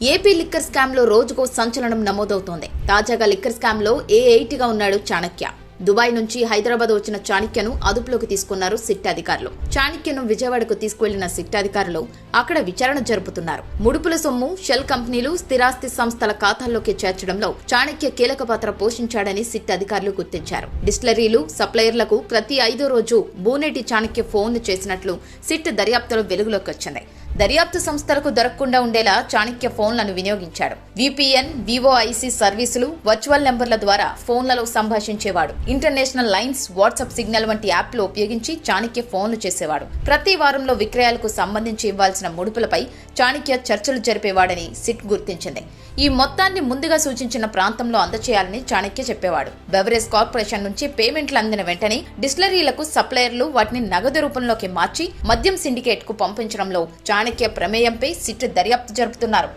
AP liquor స్కామ్లో రోజుకో సంచలనం నమోదవుతోంది. తాజాగా లిక్కర్ స్కామ్లో ఏ ఎయిట్గా ఉన్నాడు చాణక్య. దుబాయ్ నుంచి హైదరాబాద్ వచ్చిన చాణక్యను అదుపులోకి తీసుకున్నారు సిట్ అధికారులు. చాణక్యను విజయవాడకు తీసుకువెళ్ళిన సిట్ అధికారులు అక్కడ విచారణ జరుపుతున్నారు. ముడుపుల సొమ్ము షెల్ కంపెనీలు స్థిరాస్తి సంస్థల ఖాతాల్లోకి చేర్చడంలో చాణక్య కీలక పాత్ర పోషించాడని సిట్ అధికారులు గుర్తించారు. డిస్టిలరీలు సప్లయర్లకు ప్రతి ఐదో రోజు బూనేటి చాణక్య ఫోన్ చేసినట్లు సిట్ దర్యాప్తులో వెలుగులోకి వచ్చింది. దర్యాప్తు సంస్థలకు దొరకకుండా ఉండేలా చాణక్య ఫోన్లను వినియోగించాడు. విపిఎన్ వివోఐసి సర్వీసులు వర్చువల్ నెంబర్ల ద్వారా ఫోన్లలో సంభాషించేవాడు. ఇంటర్నేషనల్ లైన్స్ వాట్సాప్ సిగ్నల్ వంటి యాప్లు ఉపయోగించి చాణక్య ఫోన్లు చేసేవాడు. ప్రతి వారంలో విక్రయాలకు సంబంధించి ఇవ్వాల్సిన ముడుపులపై చాణక్య చర్చలు జరిపేవాడని సిట్ గుర్తించింది. ఈ మొత్తాన్ని ముందుగా సూచించిన ప్రాంతంలో అందచేయాలని చాణక్య చెప్పేవాడు. బెవరేజ్ కార్పొరేషన్ నుంచి పేమెంట్లు అందిన వెంటనే డిస్టిలరీలకు సప్లయర్లు వాటిని నగదు రూపంలోకి మార్చి మద్యం సిండికేట్కు పంపించడంలో చాణక్య ప్రమేయంపై సిట్ దర్యాప్తు జరుపుతున్నారు.